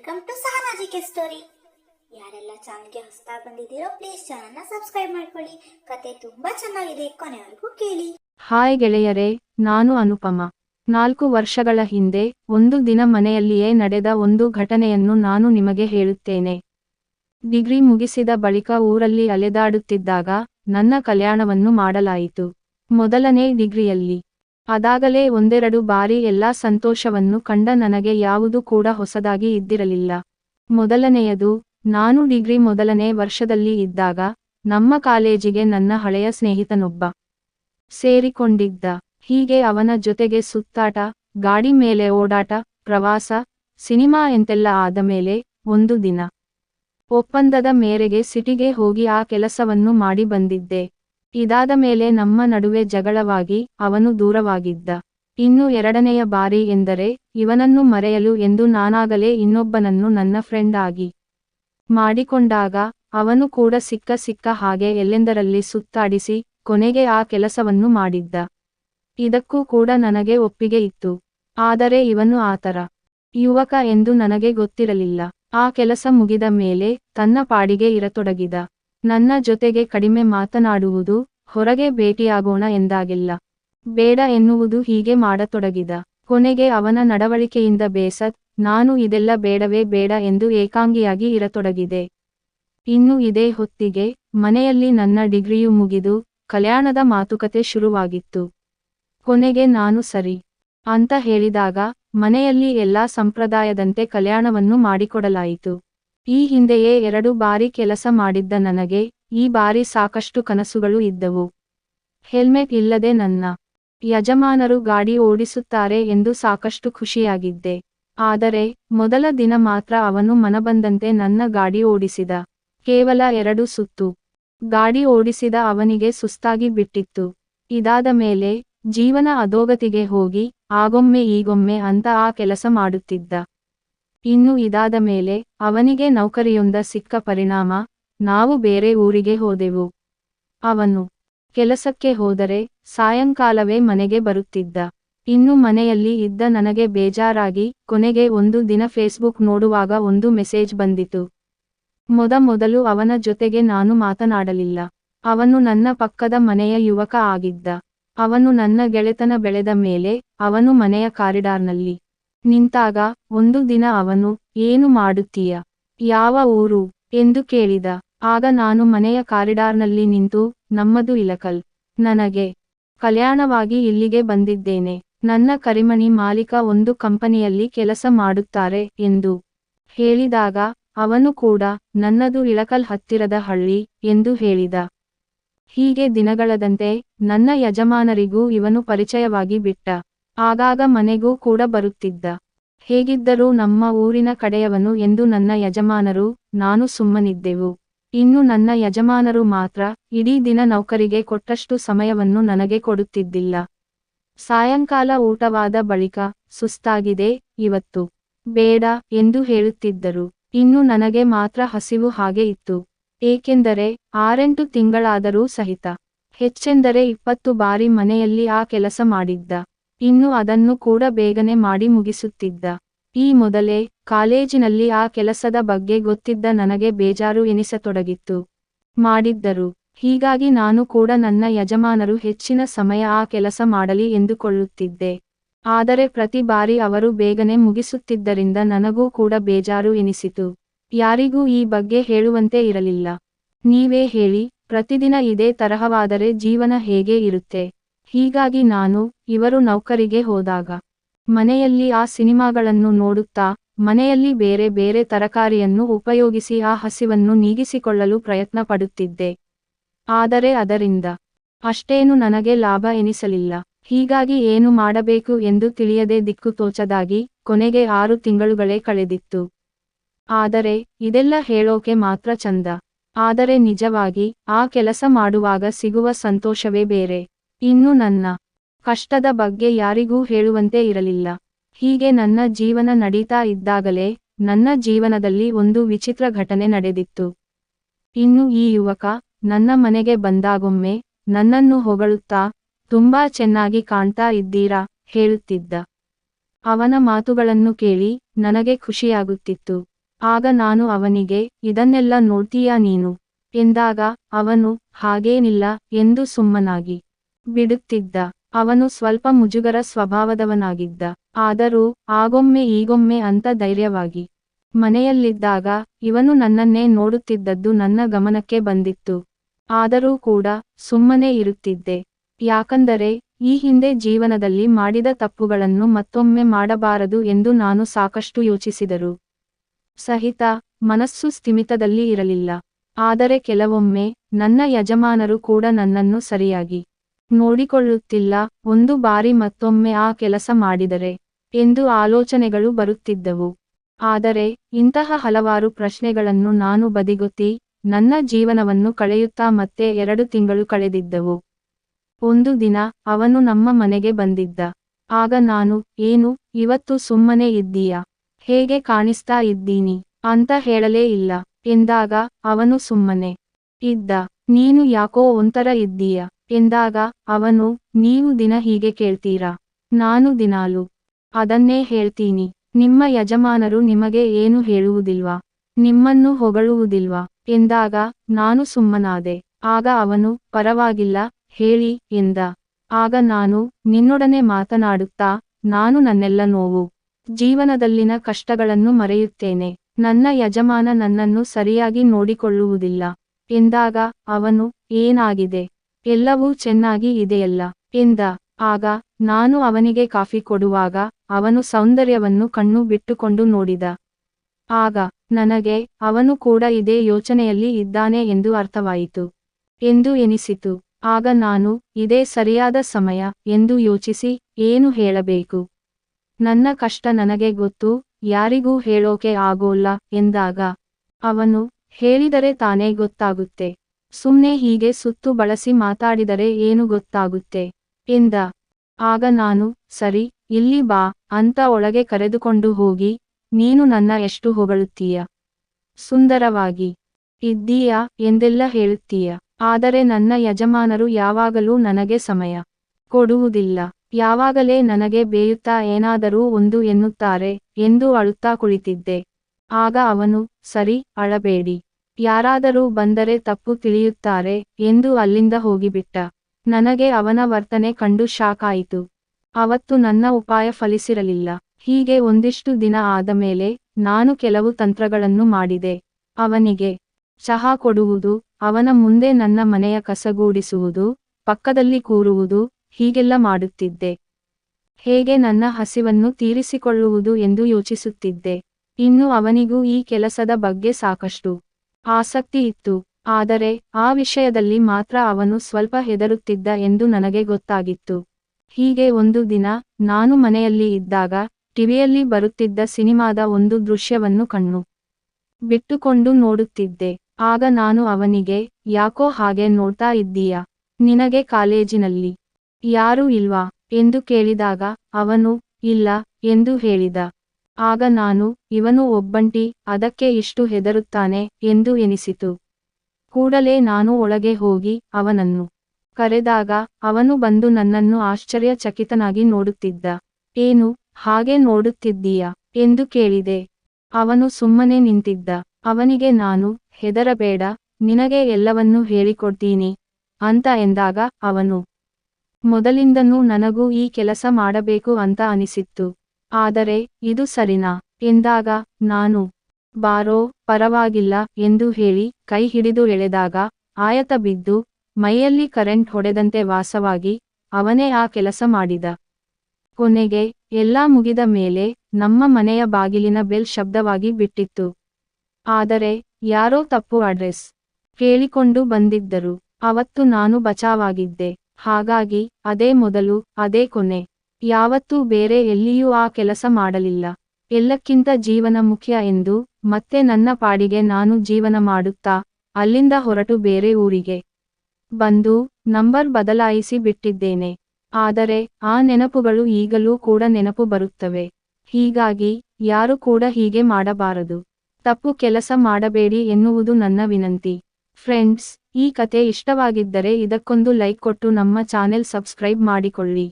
Welcome to ಸಹನಾಜಿಕೆ story ಯಾರೆಲ್ಲ ಚಾನಲ್ಗೆ ಹೊಸತಾ ಬಂದಿದ್ದೀರೋ please ಚಾನಲ್ನ ಸಬ್ಸ್ಕ್ರೈಬ್ ಮಾಡ್ಕೊಳ್ಳಿ. ಕತೆ ತುಂಬಾ ಚೆನ್ನಾಗಿದೆ, ಕೊನೆವರೆಗೂ ಕೇಳಿ. ಹಾಯ್ ಗೆಳೆಯರೇ, ನಾನು ಅನುಪಮ. ನಾಲ್ಕು ವರ್ಷಗಳ ಹಿಂದೆ, ಒಂದು ದಿನ ಮನೆಯಲ್ಲಿಯೇ ನಡೆದ ಒಂದು ಘಟನೆಯನ್ನು ನಾನು ನಿಮಗೆ ಹೇಳುತ್ತೇನೆ. ಡಿಗ್ರಿ ಮುಗಿಸಿದ ಬಳಿಕ ಊರಲ್ಲಿ ಅಲೆದಾಡುತ್ತಿದ್ದಾಗ, ನನ್ನ ಕಲ್ಯಾಣವನ್ನು ಮಾಡಲಾಯಿತು. ಮೊದಲನೇ ಡಿಗ್ರಿಯಲ್ಲಿ. ಅದಾಗಲೇ ಒಂದೆರಡು ಬಾರಿ ಎಲ್ಲಾ ಸಂತೋಷವನ್ನು ಕಂಡ ನನಗೆ ಯಾವುದು ಕೂಡ ಹೊಸದಾಗಿ ಇದ್ದಿರಲಿಲ್ಲ. ಮೊದಲನೆಯದು, ನಾನು ಡಿಗ್ರಿ ಮೊದಲನೇ ವರ್ಷದಲ್ಲಿ ಇದ್ದಾಗ, ನಮ್ಮ ಕಾಲೇಜಿಗೆ ನನ್ನ ಹಳೆಯ ಸ್ನೇಹಿತನೊಬ್ಬ ಸೇರಿಕೊಂಡಿದ್ದ. ಹೀಗೆ ಅವನ ಜೊತೆಗೆ ಸುತ್ತಾಟ, ಗಾಡಿ ಮೇಲೆ ಓಡಾಟ, ಪ್ರವಾಸ, ಸಿನಿಮಾ ಎಂತೆಲ್ಲ ಆದ ಮೇಲೆ ಒಂದು ದಿನ ಒಪ್ಪಂದದ ಮೇರೆಗೆ ಸಿಟಿಗೆ ಹೋಗಿ ಆ ಕೆಲಸವನ್ನು ಮಾಡಿ ಬಂದಿದ್ದೆ. ಇದಾದ ಮೇಲೆ ನಮ್ಮ ನಡುವೆ ಜಗಳವಾಗಿ ಅವನು ದೂರವಾಗಿದ್ದ. ಇನ್ನು ಎರಡನೆಯ ಬಾರಿ ಎಂದರೆ, ಇವನನ್ನು ಮರೆಯಲು ಎಂದು ನಾನಾಗಲೇ ಇನ್ನೊಬ್ಬನನ್ನು ನನ್ನ ಫ್ರೆಂಡ್ ಆಗಿ ಮಾಡಿಕೊಂಡಾಗ, ಅವನು ಕೂಡ ಸಿಕ್ಕ ಸಿಕ್ಕ ಹಾಗೆ ಎಲ್ಲೆಂದರಲ್ಲಿ ಸುತ್ತಾಡಿಸಿ, ಕೊನೆಗೆ ಆ ಕೆಲಸವನ್ನು ಮಾಡಿದ್ದ. ಇದಕ್ಕೂ ಕೂಡ ನನಗೆ ಒಪ್ಪಿಗೆ ಇತ್ತು. ಆದರೆ ಇವನು ಆತರ ಯುವಕ ಎಂದು ನನಗೆ ಗೊತ್ತಿರಲಿಲ್ಲ. ಆ ಕೆಲಸ ಮುಗಿದ ಮೇಲೆ ತನ್ನ ಪಾಡಿಗೆ ಇರತೊಡಗಿದ. ನನ್ನ ಜೊತೆಗೆ ಕಡಿಮೆ ಮಾತನಾಡುವುದು ಹೊರಗೆ ಭೇಟಿಯಾಗೋಣ ಎಂದಾಗಿಲ್ಲ. ಬೇಡ ಎನ್ನುವುದು ಹೀಗೆ ಮಾಡತೊಡಗಿದ. ಕೊನೆಗೆ ಅವನ ನಡವಳಿಕೆಯಿಂದ ಬೇಸತ್, ನಾನು ಇದೆಲ್ಲ ಬೇಡವೇ ಬೇಡ ಎಂದು ಏಕಾಂಗಿಯಾಗಿ ಇರತೊಡಗಿದೆ. ಇನ್ನು ಇದೇ ಹೊತ್ತಿಗೆ ಮನೆಯಲ್ಲಿ ನನ್ನ ಡಿಗ್ರಿಯು ಮುಗಿದು ಕಲ್ಯಾಣದ ಮಾತುಕತೆ ಶುರುವಾಗಿತ್ತು. ಕೊನೆಗೆ ನಾನು ಸರಿ ಅಂತ ಹೇಳಿದಾಗ ಮನೆಯಲ್ಲಿ ಎಲ್ಲಾ ಸಂಪ್ರದಾಯದಂತೆ ಕಲ್ಯಾಣವನ್ನು ಮಾಡಿಕೊಡಲಾಯಿತು. ಈ ಹಿಂದೆಯೇ ಎರಡು ಬಾರಿ ಕೆಲಸ ಮಾಡಿದ್ದ ನನಗೆ, ಈ ಬಾರಿ ಸಾಕಷ್ಟು ಕನಸುಗಳು ಇದ್ದವು. ಹೆಲ್ಮೆಟ್ ಇಲ್ಲದೆ ನನ್ನ ಯಜಮಾನರು ಗಾಡಿ ಓಡಿಸುತ್ತಾರೆ ಎಂದು ಸಾಕಷ್ಟು ಖುಷಿಯಾಗಿದ್ದೆ. ಆದರೆ, ಮೊದಲ ದಿನ ಮಾತ್ರ ಅವನು ಮನಬಂದಂತೆ ನನ್ನ ಗಾಡಿ ಓಡಿಸಿದ. ಕೇವಲ ಎರಡು ಸುತ್ತು. ಗಾಡಿ ಓಡಿಸಿದ ಅವನಿಗೆ ಸುಸ್ತಾಗಿ ಬಿಟ್ಟಿತ್ತು. ಇದಾದ ಮೇಲೆ, ಜೀವನ ಅಧೋಗತಿಗೆ ಹೋಗಿ, ಆಗೊಮ್ಮೆ ಈಗೊಮ್ಮೆ ಅಂತ ಆ ಕೆಲಸ ಮಾಡುತ್ತಿದ್ದ. ಇನ್ನು ಇದಾದ ಮೇಲೆ ಅವನಿಗೆ ನೌಕರಿಯೊಂದ ಸಿಕ್ಕ ಪರಿಣಾಮ, ನಾವು ಬೇರೆ ಊರಿಗೆ ಹೋದೆವು. ಅವನು ಕೆಲಸಕ್ಕೆ ಹೋದರೆ ಸಾಯಂಕಾಲವೇ ಮನೆಗೆ ಬರುತ್ತಿದ್ದ. ಇನ್ನು ಮನೆಯಲ್ಲಿ ಇದ್ದ ನನಗೆ ಬೇಜಾರಾಗಿ ಕೊನೆಗೆ ಒಂದು ದಿನ ಫೇಸ್ಬುಕ್ ನೋಡುವಾಗ ಒಂದು ಮೆಸೇಜ್ ಬಂದಿತು. ಮೊದಮೊದಲು ಅವನ ಜೊತೆಗೆ ನಾನು ಮಾತನಾಡಲಿಲ್ಲ. ಅವನು ನನ್ನ ಪಕ್ಕದ ಮನೆಯ ಯುವಕ ಆಗಿದ್ದ. ಅವನು ನನ್ನ ಗೆಳೆತನ ಬೆಳೆದ ಮೇಲೆ ಅವನು ಮನೆಯ ಕಾರಿಡಾರ್ನಲ್ಲಿ ನಿಂತಾಗ ಒಂದು ದಿನ ಅವನು, ಏನು ಮಾಡುತ್ತೀಯ? ಯಾವ ಊರು? ಎಂದು ಕೇಳಿದ. ಆಗ ನಾನು ಮನೆಯ ಕಾರಿಡಾರ್ನಲ್ಲಿ ನಿಂತು, ನಮ್ಮದು ಇಲಕಲ್. ನನಗೆ ಕಲ್ಯಾಣವಾಗಿ ಇಲ್ಲಿಗೆ ಬಂದಿದ್ದೇನೆ. ನನ್ನ ಕರಿಮಣಿ ಮಾಲೀಕ ಒಂದು ಕಂಪನಿಯಲ್ಲಿ ಕೆಲಸ ಮಾಡುತ್ತಾರೆ ಎಂದು ಹೇಳಿದಾಗ, ಅವನು ಕೂಡ, ನನ್ನದು ಇಳಕಲ್ ಹತ್ತಿರದ ಹಳ್ಳಿ ಎಂದು ಹೇಳಿದ. ಹೀಗೆ ದಿನಗಳದಂತೆ ನನ್ನ ಯಜಮಾನರಿಗೂ ಇವನು ಪರಿಚಯವಾಗಿ ಬಿಟ್ಟ. ಆಗಾಗ ಮನೆಗೂ ಕೂಡ ಬರುತ್ತಿದ್ದ. ಹೇಗಿದ್ದರೂ ನಮ್ಮ ಊರಿನ ಕಡೆಯವನು ಎಂದು ನನ್ನ ಯಜಮಾನರು, ನಾನು ಸುಮ್ಮನಿದ್ದೆವು. ಇನ್ನು ನನ್ನ ಯಜಮಾನರು ಮಾತ್ರ ಇಡೀ ದಿನ ನೌಕರಿಗೆ ಕೊಟ್ಟಷ್ಟು ಸಮಯವನ್ನು ನನಗೆ ಕೊಡುತ್ತಿದ್ದಿಲ್ಲ. ಸಾಯಂಕಾಲ ಊಟವಾದ ಬಳಿಕ, ಸುಸ್ತಾಗಿದೆ, ಇವತ್ತು. ಬೇಡ ಎಂದು ಹೇಳುತ್ತಿದ್ದರು. ಇನ್ನು ನನಗೆ ಮಾತ್ರ ಹಸಿವು ಹಾಗೆ ಇತ್ತು. ಏಕೆಂದರೆ, ಆರೆಂಟು ತಿಂಗಳಾದರೂ ಸಹಿತ. ಹೆಚ್ಚೆಂದರೆ ಇಪ್ಪತ್ತು ಬಾರಿ ಮನೆಯಲ್ಲಿ ಆ ಕೆಲಸ ಮಾಡಿದ್ದ. ಇನ್ನು ಅದನ್ನು ಕೂಡ ಬೇಗನೆ ಮಾಡಿ ಮುಗಿಸುತ್ತಿದ್ದ. ಈ ಮೊದಲೇ ಕಾಲೇಜಿನಲ್ಲಿ ಆ ಕೆಲಸದ ಬಗ್ಗೆ ಗೊತ್ತಿದ್ದ ನನಗೆ ಬೇಜಾರು ಎನಿಸತೊಡಗಿತ್ತು. ಮಾಡಿದ್ದರು. ಹೀಗಾಗಿ ನಾನು ಕೂಡ ನನ್ನ ಯಜಮಾನರು ಹೆಚ್ಚಿನ ಸಮಯ ಆ ಕೆಲಸ ಮಾಡಲಿ ಎಂದುಕೊಳ್ಳುತ್ತಿದ್ದೆ. ಆದರೆ ಪ್ರತಿ ಬಾರಿ ಅವರು ಬೇಗನೆ ಮುಗಿಸುತ್ತಿದ್ದರಿಂದ ನನಗೂ ಕೂಡ ಬೇಜಾರು ಎನಿಸಿತು. ಯಾರಿಗೂ ಈ ಬಗ್ಗೆ ಹೇಳುವಂತೆ ಇರಲಿಲ್ಲ. ನೀವೇ ಹೇಳಿ, ಪ್ರತಿದಿನ ಇದೇ ತರಹವಾದರೆ ಜೀವನ ಹೇಗೆ ಇರುತ್ತೆ? ಹೀಗಾಗಿ ನಾನು ಇವರು ನೌಕರಿಗೆ ಹೋದಾಗ ಮನೆಯಲ್ಲಿ ಆ ಸಿನಿಮಾಗಳನ್ನು ನೋಡುತ್ತಾ ಮನೆಯಲ್ಲಿ ಬೇರೆ ಬೇರೆ ತರಕಾರಿಯನ್ನು ಉಪಯೋಗಿಸಿ ಆ ಹಸಿವನ್ನು ನೀಗಿಸಿಕೊಳ್ಳಲು ಪ್ರಯತ್ನ ಪಡುತ್ತಿದ್ದೆ ಆದರೆ ಅದರಿಂದ ಅಷ್ಟೇನು ನನಗೆ ಲಾಭ ಎನಿಸಲಿಲ್ಲ. ಹೀಗಾಗಿ ಏನು ಮಾಡಬೇಕು ಎಂದು ತಿಳಿಯದೆ ದಿಕ್ಕು ತೋಚದಾಗಿ ಕೊನೆಗೆ ಆರು ತಿಂಗಳುಗಳೇ ಕಳೆದಿತ್ತು. ಆದರೆ ಇದೆಲ್ಲ ಹೇಳೋಕೆ ಮಾತ್ರ ಚಂದ. ಆದರೆ ನಿಜವಾಗಿ ಆ ಕೆಲಸ ಮಾಡುವಾಗ ಸಿಗುವ ಸಂತೋಷವೇ ಬೇರೆ. ಇನ್ನು ನನ್ನ ಕಷ್ಟದ ಬಗ್ಗೆ ಯಾರಿಗೂ ಹೇಳುವಂತೆ ಇರಲಿಲ್ಲ. ಹೀಗೆ ನನ್ನ ಜೀವನ ನಡೀತಾ ಇದ್ದಾಗಲೇ ನನ್ನ ಜೀವನದಲ್ಲಿ ಒಂದು ವಿಚಿತ್ರ ಘಟನೆ ನಡೆದಿತ್ತು. ಇನ್ನು ಈ ಯುವಕ ನನ್ನ ಮನೆಗೆ ಬಂದಾಗೊಮ್ಮೆ ನನ್ನನ್ನು ಹೊಗಳುತ್ತಾ ತುಂಬಾ ಚೆನ್ನಾಗಿ ಕಾಣ್ತಾ ಇದ್ದೀರಾ ಹೇಳುತ್ತಿದ್ದ. ಅವನ ಮಾತುಗಳನ್ನು ಕೇಳಿ ನನಗೆ ಖುಷಿಯಾಗುತ್ತಿತ್ತು. ಆಗ ನಾನು ಅವನಿಗೆ, ಇದನ್ನೆಲ್ಲ ನೋಡ್ತೀಯಾ ನೀನು? ಎಂದಾಗ, ಅವನು, ಹಾಗೇನಿಲ್ಲ ಎಂದು ಸುಮ್ಮನಾಗಿ ಬಿಡುತ್ತಿದ್ದ. ಅವನು ಸ್ವಲ್ಪ ಮುಜುಗರ ಸ್ವಭಾವದವನಾಗಿದ್ದ. ಆದರೂ, ಆಗೊಮ್ಮೆ, ಈಗೊಮ್ಮೆ ಅಂತ ಧೈರ್ಯವಾಗಿ. ಮನೆಯಲ್ಲಿದ್ದಾಗ, ಇವನು ನನ್ನನ್ನೇ ನೋಡುತ್ತಿದ್ದದ್ದು ನನ್ನ ಗಮನಕ್ಕೆ ಬಂದಿತ್ತು. ಆದರೂ ಕೂಡ, ಸುಮ್ಮನೆ ಇರುತ್ತಿದ್ದೆ. ಯಾಕಂದರೆ, ಈ ಹಿಂದೆ ಜೀವನದಲ್ಲಿ ಮಾಡಿದ ತಪ್ಪುಗಳನ್ನು ಮತ್ತೊಮ್ಮೆ ಮಾಡಬಾರದು ಎಂದು ನಾನು ಸಾಕಷ್ಟು ಯೋಚಿಸಿದರು. ಸಹಿತ, ಮನಸ್ಸು ಸ್ಥಿಮಿತದಲ್ಲಿ ಇರಲಿಲ್ಲ. ಆದರೆ ಕೆಲವೊಮ್ಮೆ, ನನ್ನ ಯಜಮಾನರು ಕೂಡ ನನ್ನನ್ನು ಸರಿಯಾಗಿ ನೋಡಿಕೊಳ್ಳುತ್ತಿಲ್ಲ, ಒಂದು ಬಾರಿ ಮತ್ತೊಮ್ಮೆ ಆ ಕೆಲಸ ಮಾಡಿದರೆ ಎಂದು ಆಲೋಚನೆಗಳು ಬರುತ್ತಿದ್ದವು. ಆದರೆ, ಇಂತಹ ಹಲವಾರು ಪ್ರಶ್ನೆಗಳನ್ನು ನಾನು ಬದಿಗೊತ್ತಿ, ನನ್ನ ಜೀವನವನ್ನು ಕಳೆಯುತ್ತಾ ಮತ್ತೆ ಎರಡು ತಿಂಗಳು ಕಳೆದಿದ್ದವು. ಒಂದು ದಿನ ಅವನು ನಮ್ಮ ಮನೆಗೆ ಬಂದಿದ್ದ. ಆಗ ನಾನು, ಏನು, ಇವತ್ತು ಸುಮ್ಮನೆ ಇದ್ದೀಯ? ಹೇಗೆ ಕಾಣಿಸ್ತಾ ಇದ್ದೀನಿ? ಅಂತ ಹೇಳಲೇ ಇಲ್ಲ. ಎಂದಾಗ ಅವನು ಸುಮ್ಮನೆ ಇದ್ದ. ನೀನು ಯಾಕೋ ಒಂಥರ ಇದ್ದೀಯ? ಎಂದಾಗ ಅವನು, ನೀವು ದಿನ ಹೀಗೆ ಕೇಳ್ತೀರಾ? ನಾನು ದಿನಾಲು. ಅದನ್ನೇ ಹೇಳ್ತೀನಿ. ನಿಮ್ಮ ಯಜಮಾನರು ನಿಮಗೆ ಏನು ಹೇಳುವುದಿಲ್ವಾ? ನಿಮ್ಮನ್ನು ಹೊಗಳುವುದಿಲ್ವಾ? ಎಂದಾಗ, ನಾನು ಸುಮ್ಮನಾದೆ. ಆಗ ಅವನು, ಪರವಾಗಿಲ್ಲ, ಹೇಳಿ ಎಂದ. ಆಗ ನಾನು, ನಿನ್ನೊಡನೆ ಮಾತನಾಡುತ್ತಾ, ನಾನು ನನ್ನೆಲ್ಲ ನೋವು. ಜೀವನದಲ್ಲಿನ ಕಷ್ಟಗಳನ್ನು ಮರೆಯುತ್ತೇನೆ. ನನ್ನ ಯಜಮಾನ ನನ್ನನ್ನು ಸರಿಯಾಗಿ ನೋಡಿಕೊಳ್ಳುವುದಿಲ್ಲ. ಎಂದಾಗ ಅವನು, ಏನಾಗಿದೆ? ಎಲ್ಲವೂ ಚೆನ್ನಾಗಿ ಇದೆಯಲ್ಲ? ಎಂದ. ಆಗ ನಾನು ಅವನಿಗೆ ಕಾಫಿ ಕೊಡುವಾಗ ಅವನು ಸೌಂದರ್ಯವನ್ನು ಕಣ್ಣು ಬಿಟ್ಟುಕೊಂಡು ನೋಡಿದ. ಆಗ ನನಗೆ ಅವನು ಕೂಡ ಇದೇ ಯೋಚನೆಯಲ್ಲಿ ಇದ್ದಾನೆ ಎಂದು ಅರ್ಥವಾಯಿತು. ಎಂದು ಎನಿಸಿತು. ಆಗ ನಾನು ಇದೇ ಸರಿಯಾದ ಸಮಯ ಎಂದು ಯೋಚಿಸಿ ಏನು ಹೇಳಬೇಕು? ನನ್ನ ಕಷ್ಟ ನನಗೆ ಗೊತ್ತು, ಯಾರಿಗೂ ಹೇಳೋಕೆ ಆಗೋಲ್ಲ ಎಂದಾಗ ಅವನು ಹೇಳಿದರೆ ತಾನೇ ಗೊತ್ತಾಗುತ್ತೆ. ಸುಮ್ನೆ ಹೀಗೆ ಸುತ್ತು ಬಳಸಿ ಮಾತಾಡಿದರೆ ಏನು ಗೊತ್ತಾಗುತ್ತೆ? ಎಂದ. ಆಗ ನಾನು, ಸರಿ, ಇಲ್ಲಿ ಬಾ, ಅಂತ ಒಳಗೆ ಕರೆದುಕೊಂಡು ಹೋಗಿ, ನೀನು ನನ್ನ ಎಷ್ಟು ಹೊಗಳುತ್ತೀಯ? ಸುಂದರವಾಗಿ. ಇದ್ದೀಯಾ, ಎಂದೆಲ್ಲ ಹೇಳುತ್ತೀಯ? ಆದರೆ ನನ್ನ ಯಜಮಾನರು ಯಾವಾಗಲೂ ನನಗೆ ಸಮಯ ಕೊಡುವುದಿಲ್ಲ. ಯಾವಾಗಲೇ ನನಗೆ ಬೇಯುತ್ತಾ ಏನಾದರೂ ಒಂದು ಎನ್ನುತ್ತಾರೆ ಎಂದು ಅಳುತ್ತಾ ಕುಳಿತಿದ್ದೆ. ಆಗ ಅವನು, ಸರಿ, ಅಳಬೇಡಿ. ಯಾರಾದರೂ ಬಂದರೆ ತಪ್ಪು ತಿಳಿಯುತ್ತಾರೆ ಎಂದು ಅಲ್ಲಿಂದ ಹೋಗಿಬಿಟ್ಟ. ನನಗೆ ಅವನ ವರ್ತನೆ ಕಂಡು ಶಾಕ್ ಅವತ್ತು ನನ್ನ ಉಪಾಯ ಫಲಿಸಿರಲಿಲ್ಲ. ಹೀಗೆ ಒಂದಿಷ್ಟು ದಿನ ಆದ ಮೇಲೆ ನಾನು ಕೆಲವು ತಂತ್ರಗಳನ್ನು ಮಾಡಿದೆ. ಅವನಿಗೆ, ಚಹಾ ಕೊಡುವುದು, ಅವನ ಮುಂದೆ ನನ್ನ ಮನೆಯ ಕಸಗೂಡಿಸುವುದು, ಪಕ್ಕದಲ್ಲಿ ಕೂರುವುದು, ಹೀಗೆಲ್ಲ ಮಾಡುತ್ತಿದ್ದೆ. ಹೇಗೆ ನನ್ನ ಹಸಿವನ್ನು ತೀರಿಸಿಕೊಳ್ಳುವುದು ಎಂದು ಯೋಚಿಸುತ್ತಿದ್ದೆ. ಇನ್ನು ಅವನಿಗೂ ಈ ಕೆಲಸದ ಬಗ್ಗೆ ಸಾಕಷ್ಟು ಆಸಕ್ತಿ ಇತ್ತು. ಆದರೆ ಆ ವಿಷಯದಲ್ಲಿ ಮಾತ್ರ ಅವನು ಸ್ವಲ್ಪ ಹೆದರುತ್ತಿದ್ದ ಎಂದು ನನಗೆ ಗೊತ್ತಾಗಿತ್ತು. ಹೀಗೆ ಒಂದು ದಿನ ನಾನು ಮನೆಯಲ್ಲಿ ಇದ್ದಾಗ ಟಿವಿಯಲ್ಲಿ ಬರುತ್ತಿದ್ದ ಸಿನಿಮಾದ ಒಂದು ದೃಶ್ಯವನ್ನು ಕಣ್ಣು ಬಿಟ್ಟುಕೊಂಡು ನೋಡುತ್ತಿದ್ದೆ. ಆಗ ನಾನು ಅವನಿಗೆ, ಯಾಕೋ ಹಾಗೆ ನೋಡ್ತಾ ಇದ್ದೀಯ? ನಿನಗೆ ಕಾಲೇಜಿನಲ್ಲಿ ಯಾರೂ ಇಲ್ವಾ? ಎಂದು ಕೇಳಿದಾಗ, ಅವನು ಇಲ್ಲ ಎಂದು ಹೇಳಿದ. ಆಗ ನಾನು, ಇವನು ಒಬ್ಬಂಟಿ, ಅದಕ್ಕೆ ಇಷ್ಟು ಹೆದರುತ್ತಾನೆ ಎಂದು ಎನಿಸಿತು. ಕೂಡಲೇ ನಾನು ಒಳಗೆ ಹೋಗಿ ಅವನನ್ನು ಕರೆದಾಗ ಅವನು ಬಂದು ನನ್ನನ್ನು ಆಶ್ಚರ್ಯಚಕಿತನಾಗಿ ನೋಡುತ್ತಿದ್ದ. ಏನು, ಹಾಗೆ ನೋಡುತ್ತಿದ್ದೀಯ? ಎಂದು ಕೇಳಿದೆ. ಅವನು ಸುಮ್ಮನೆ ನಿಂತಿದ್ದ. ಅವನಿಗೆ, ನಾನು, ಹೆದರಬೇಡ, ನಿನಗೆ ಎಲ್ಲವನ್ನೂ ಹೇಳಿಕೊಡ್ತೀನಿ, ಅಂತ ಎಂದಾಗ ಅವನು, ಮೊದಲಿಂದನೂ ನನಗೂ ಈ ಕೆಲಸ ಮಾಡಬೇಕು ಅಂತ ಅನಿಸಿತ್ತು. ಆದರೆ, ಇದು ಸರಿನಾ? ಎಂದಾಗ, ನಾನು, ಬಾರೋ, ಪರವಾಗಿಲ್ಲ ಎಂದು ಹೇಳಿ ಕೈ ಹಿಡಿದು ಎಳೆದಾಗ, ಆಯತ ಬಿದ್ದು, ಮೈಯಲ್ಲಿ ಕರೆಂಟ್ ಹೊಡೆದಂತೆ ವಾಸವಾಗಿ, ಅವನೇ ಆ ಕೆಲಸ ಮಾಡಿದ. ಕೊನೆಗೆ, ಎಲ್ಲಾ ಮುಗಿದ ಮೇಲೆ, ನಮ್ಮ ಮನೆಯ ಬಾಗಿಲಿನ ಬೆಲ್ ಶಬ್ದವಾಗಿ ಬಿಟ್ಟಿತ್ತು. ಆದರೆ, ಯಾರೋ ತಪ್ಪು ಅಡ್ರೆಸ್ ಕೇಳಿಕೊಂಡು ಬಂದಿದ್ದರು. ಅವತ್ತು ನಾನು ಬಚಾವಾಗಿದ್ದೆ. ಹಾಗಾಗಿ, ಅದೇ ಮೊದಲು, ಅದೇ ಕೊನೆ. ಯಾವತ್ತೂ ಬೇರೆ ಎಲ್ಲಿಯೂ ಆ ಕೆಲಸ ಮಾಡಲಿಲ್ಲ. ಎಲ್ಲಕ್ಕಿಂತ ಜೀವನ ಮುಖ್ಯ ಎಂದು ಮತ್ತೆ ನನ್ನ ಪಾಡಿಗೆ ನಾನು ಜೀವನ ಮಾಡುತ್ತಾ, ಅಲ್ಲಿಂದ ಹೊರಟು ಬೇರೆ ಊರಿಗೆ ಬಂದು ನಂಬರ್ ಬದಲಾಯಿಸಿ ಬಿಟ್ಟಿದ್ದೇನೆ. ಆದರೆ ಆ ನೆನಪುಗಳು ಈಗಲೂ ಕೂಡ ನೆನಪು ಬರುತ್ತವೆ. ಹೀಗಾಗಿ ಯಾರು ಕೂಡ ಹೀಗೆ ಮಾಡಬಾರದು. ತಪ್ಪು ಕೆಲಸ ಮಾಡಬೇಡಿ ಎನ್ನುವುದು ನನ್ನ ವಿನಂತಿ. ಫ್ರೆಂಡ್ಸ್, ಈ ಕತೆ ಇಷ್ಟವಾಗಿದ್ದರೆ ಇದಕ್ಕೊಂದು ಲೈಕ್ ಕೊಟ್ಟು ನಮ್ಮ ಚಾನೆಲ್ ಸಬ್ಸ್ಕ್ರೈಬ್ ಮಾಡಿಕೊಳ್ಳಿ.